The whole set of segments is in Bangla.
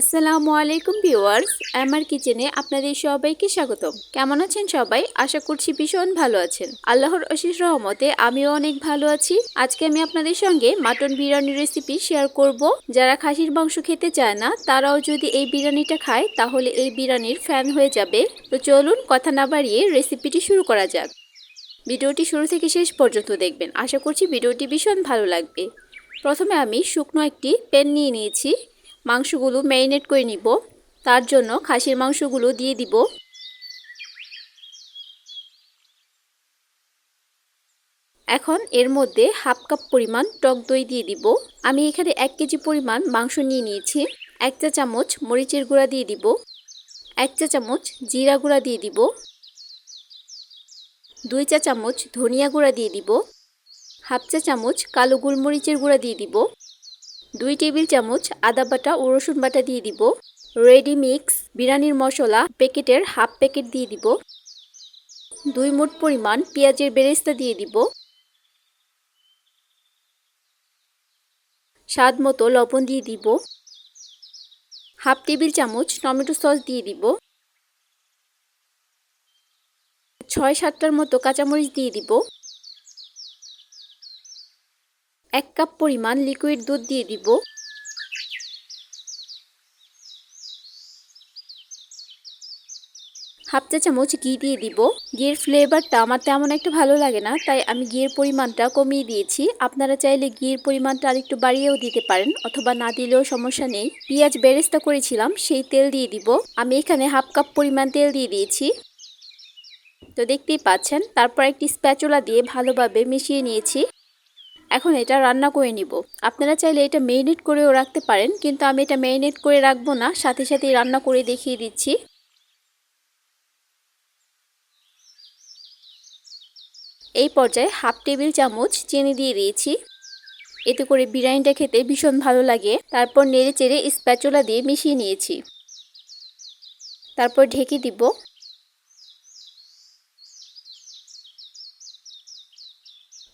আসসালামু আলাইকুম ভিউয়ার্স, আমার কিচেনে আপনাদের সবাইকে স্বাগতম। কেমন আছেন সবাই? আশা করছি ভীষণ ভালো আছেন। আল্লাহর অশেষ রহমতে আমিও অনেক ভালো আছি। আজকে আমি আপনাদের সঙ্গে মাটন বিরিয়ানি রেসিপি শেয়ার করব। যারা খাসির মাংস খেতে চায় না, তারাও যদি এই বিরিয়ানিটা খায়, তাহলে এই বিরিয়ানির ফ্যান হয়ে যাবে। তো চলুন কথা না বাড়িয়ে রেসিপিটি শুরু করা যাক। ভিডিওটি শুরু থেকে শেষ পর্যন্ত দেখবেন। আশা করছি ভিডিওটি ভীষণ ভালো লাগবে। প্রথমে আমি শুকনো একটি প্যান নিয়ে নিয়েছি। মাংসগুলো ম্যারিনেট করে নিব। তার জন্য খাসির মাংসগুলো দিয়ে দিব। এখন এর মধ্যে হাফ কাপ পরিমাণ টক দই দিয়ে দিব। আমি এখানে এক কেজি পরিমাণ মাংস নিয়ে নিয়েছি। এক চা চামচ মরিচের গুঁড়া দিয়ে দিব। এক চা চামচ জিরা গুঁড়া দিয়ে দিব। দুই চা চামচ ধনিয়া গুঁড়া দিয়ে দিব। হাফ চা চামচ কালো গোলমরিচের গুঁড়া দিয়ে দিব। দুই টেবিল চামচ আদা বাটা ও রসুন বাটা দিয়ে দিব। রেডি মিক্স বিরিয়ানির মশলা প্যাকেটের হাফ প্যাকেট দিয়ে দিব। দুই মুঠ পরিমাণ পেঁয়াজের বেরেস্তা দিয়ে দিব। স্বাদ মতো লবণ দিয়ে দিব। হাফ টেবিল চামচ টমেটো সস দিয়ে দিব। ছয় সাতটার মতো কাঁচামরিচ দিয়ে দিব। এক কাপ পরিমাণ লিকুইড দুধ দিয়ে দিব। হাফ চা চামচ ঘি দিয়ে দিব। ঘিয়ের ফ্লেভারটা আমার তেমন একটা ভালো লাগে না, তাই আমি ঘিয়ের পরিমাণটা কমিয়ে দিয়েছি। আপনারা চাইলে ঘিয়ের পরিমাণটা আরেকটু বাড়িয়েও দিতে পারেন, অথবা না দিলেও সমস্যা নেই। পেঁয়াজ বেরেস্তা করেছিলাম, সেই তেল দিয়ে দিব। আমি এখানে হাফ কাপ পরিমাণ তেল দিয়ে দিয়েছি। তো দেখতেই পাচ্ছেন, তারপর একটি স্প্যাচুলা দিয়ে ভালোভাবে মিশিয়ে নিয়েছি। এখন এটা রান্না করে নিব। আপনারা চাইলে এটা মেরিনেট করেও রাখতে পারেন, কিন্তু আমি এটা মেরিনেট করে রাখব না। সাথে সাথেই রান্না করে দেখিয়ে দিচ্ছি। এই পর্যায়ে হাফ টেবিল চামচ চিনি দিয়ে দিয়েছি। এতে করে বিরিয়ানিটা খেতে ভীষণ ভালো লাগে। তারপর নেড়ে চেড়ে স্প্যাচুলা দিয়ে মিশিয়ে নিয়েছি। তারপর ঢেকে দিব।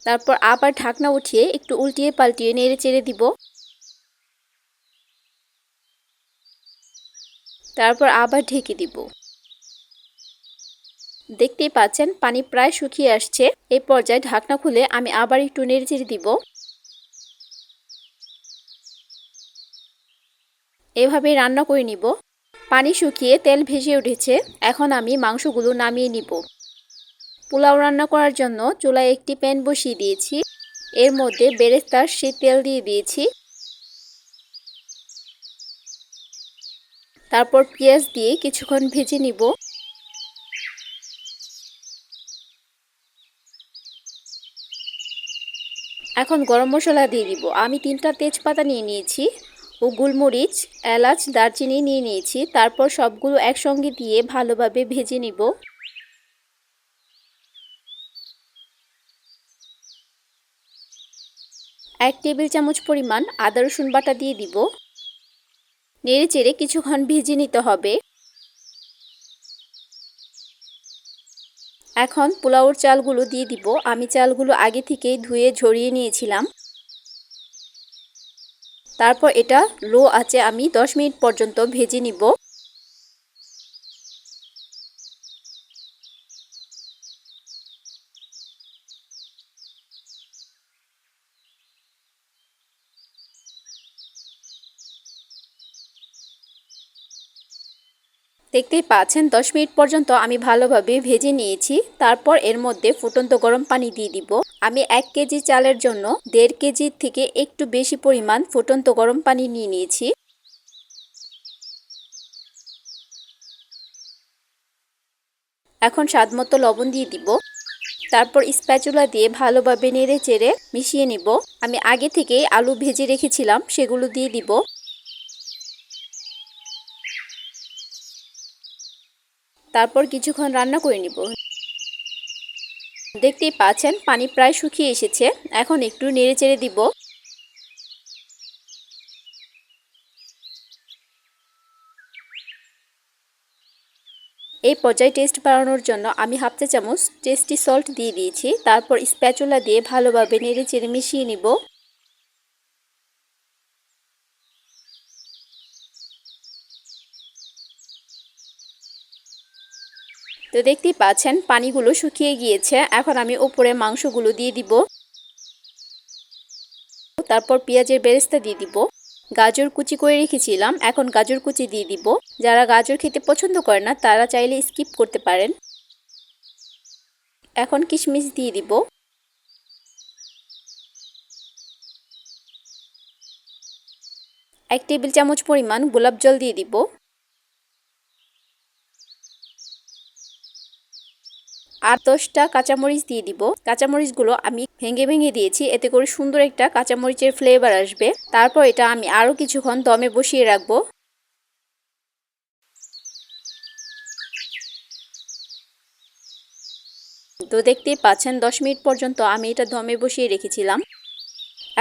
তারপর আবার ঢাকনা উঠিয়ে একটু উল্টিয়ে পাল্টিয়ে নেড়ে চেড়ে দিব। তারপর আবার ঢেকে দিব। দেখতেই পাচ্ছেন, পানি প্রায় শুকিয়ে আসছে। এই পর্যায়ে ঢাকনা খুলে আমি আবার একটু নেড়ে চেড়ে দিব। এভাবে রান্না করে নিব। পানি শুকিয়ে তেল ভেসে উঠেছে। এখন আমি মাংসগুলো নামিয়ে নিব। পোলাও রান্না করার জন্য চুলায় একটি প্যান বসিয়ে দিয়েছি। এর মধ্যে বেরেস্তার সে তেল দিয়ে দিয়েছি। তারপর পেঁয়াজ দিয়ে কিছুক্ষণ ভেজে নিব। এখন গরম মশলা দিয়ে দিব। আমি তিনটা তেজপাতা নিয়ে নিয়েছি ও গোলমরিচ, এলাচ, দারচিনি নিয়ে নিয়েছি। তারপর সবগুলো একসঙ্গে দিয়ে ভালোভাবে ভেজে নিব। এক টেবিল চামচ পরিমাণ আদা রসুন বাটা দিয়ে দিব। নেড়ে চেড়ে কিছুক্ষণ ভেজে নিতে হবে। এখন পোলাওর চালগুলো দিয়ে দিব। আমি চালগুলো আগে থেকেই ধুয়ে ঝরিয়ে নিয়েছিলাম। তারপর এটা লো আছে আমি 10 মিনিট পর্যন্ত ভেজে নিব। দেখতেই পাচ্ছেন, দশ মিনিট পর্যন্ত আমি ভালোভাবে ভেজে নিয়েছি। তারপর এর মধ্যে ফুটন্ত গরম পানি দিয়ে দিব। আমি এক কেজি চালের জন্য দেড় কেজি থেকে একটু বেশি পরিমাণ ফুটন্ত গরম পানি নিয়ে নিয়েছি। এখন স্বাদ মতো লবণ দিয়ে দিব। তারপর স্প্যাচুলা দিয়ে ভালোভাবে নেড়ে চেড়ে মিশিয়ে নিব। আমি আগে থেকেই আলু ভেজে রেখেছিলাম, সেগুলো দিয়ে দিব। তারপর কিছুক্ষণ রান্না করে নিব। দেখতেই পাচ্ছেন, পানি প্রায় শুকিয়ে এসেছে। এখন একটু নেড়ে চেড়ে দিব। এই পর্যায়ে টেস্ট বাড়ানোর জন্য আমি হাফ চা চামচ টেস্টি সল্ট দিয়ে দিয়েছি। তারপর স্প্যাচুলা দিয়ে ভালোভাবে নেড়ে চেড়ে মিশিয়ে নিব। তো দেখতেই পাচ্ছেন, পানিগুলো শুকিয়ে গিয়েছে। এখন আমি উপরে মাংসগুলো দিয়ে দিব। তারপর পেঁয়াজের বেরেস্তা দিয়ে দিব। গাজর কুচি করে রেখেছিলাম, এখন গাজর কুচি দিয়ে দিব। যারা গাজর খেতে পছন্দ করে না, তারা চাইলে স্কিপ করতে পারেন। এখন কিশমিশ দিয়ে দিব। এক টেবিল চামচ পরিমাণ গোলাপ জল দিয়ে দিব। আর দশটা কাঁচামরিচ দিয়ে দিব। কাঁচামরিচগুলো আমি ভেঙে ভেঙে দিয়েছি, এতে করে সুন্দর একটা কাঁচামরিচের ফ্লেভার আসবে। তারপর এটা আমি আরও কিছুক্ষণ দমে বসিয়ে রাখব। তো দেখতেই পাচ্ছেন, দশ মিনিট পর্যন্ত আমি এটা দমে বসিয়ে রেখেছিলাম।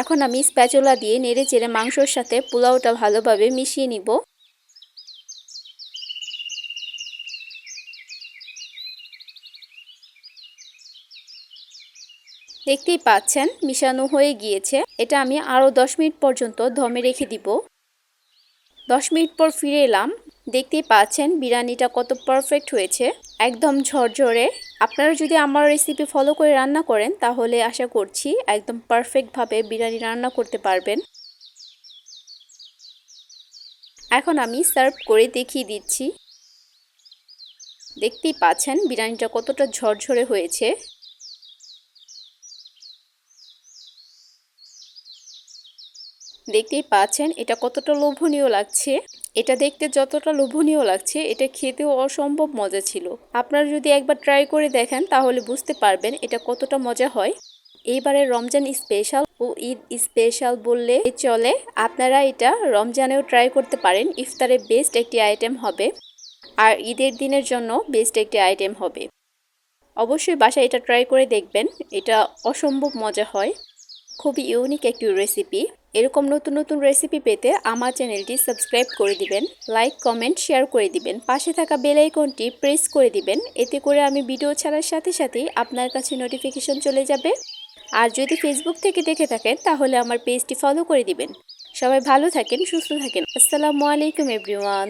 এখন আমি স্প্যাচোলা দিয়ে নেড়ে চেড়ে মাংসর সাথে পোলাওটা ভালোভাবে মিশিয়ে নিব। দেখতেই পাচ্ছেন, মিশানো হয়ে গিয়েছে। এটা আমি আরও দশ মিনিট পর্যন্ত ধমে রেখে দিব। দশ মিনিট পর ফিরে এলাম। দেখতেই পাচ্ছেন, বিরিয়ানিটা কত পারফেক্ট হয়েছে। একদম ঝরঝরে। আপনারা যদি আমার রেসিপি ফলো করে রান্না করেন, তাহলে আশা করছি একদম পারফেক্টভাবে বিরিয়ানি রান্না করতে পারবেন। এখন আমি সার্ভ করে দেখিয়ে দিচ্ছি। দেখতেই পাচ্ছেন, বিরিয়ানিটা কতটা ঝরঝরে হয়েছে। দেখতেই পাচ্ছেন এটা কতটা লোভনীয় লাগছে। এটা দেখতে যতটা লোভনীয় লাগছে, এটা খেতেও অসম্ভব মজা ছিল। আপনারা যদি একবার ট্রাই করে দেখেন, তাহলে বুঝতে পারবেন এটা কতটা মজা হয়। এইবারে রমজান স্পেশাল ও ঈদ স্পেশাল বললে চলে। আপনারা এটা রমজানেও ট্রাই করতে পারেন, ইফতারে বেস্ট একটি আইটেম হবে। আর ঈদের দিনের জন্য বেস্ট একটি আইটেম হবে। অবশ্যই বাসায় এটা ট্রাই করে দেখবেন, এটা অসম্ভব মজা হয়। খুবই ইউনিক একটি রেসিপি এরকম নতুন নতুন রেসিপি পেতে আমার চ্যানেলটি সাবস্ক্রাইব করে দিবেন লাইক কমেন্ট শেয়ার করে দিবেন, পাশে থাকা বেল আইকনটি প্রেস করে দিবেন, এতে করে আমি ভিডিও ছাড়ার সাথে সাথে আপনার কাছে নোটিফিকেশন চলে যাবে। আর যদি ফেসবুক থেকে দেখে থাকেন, তাহলে আমার পেজটি ফলো করে দিবেন। সবাই ভালো থাকেন, সুস্থ থাকেন। আসসালামু আলাইকুম এভরিওয়ান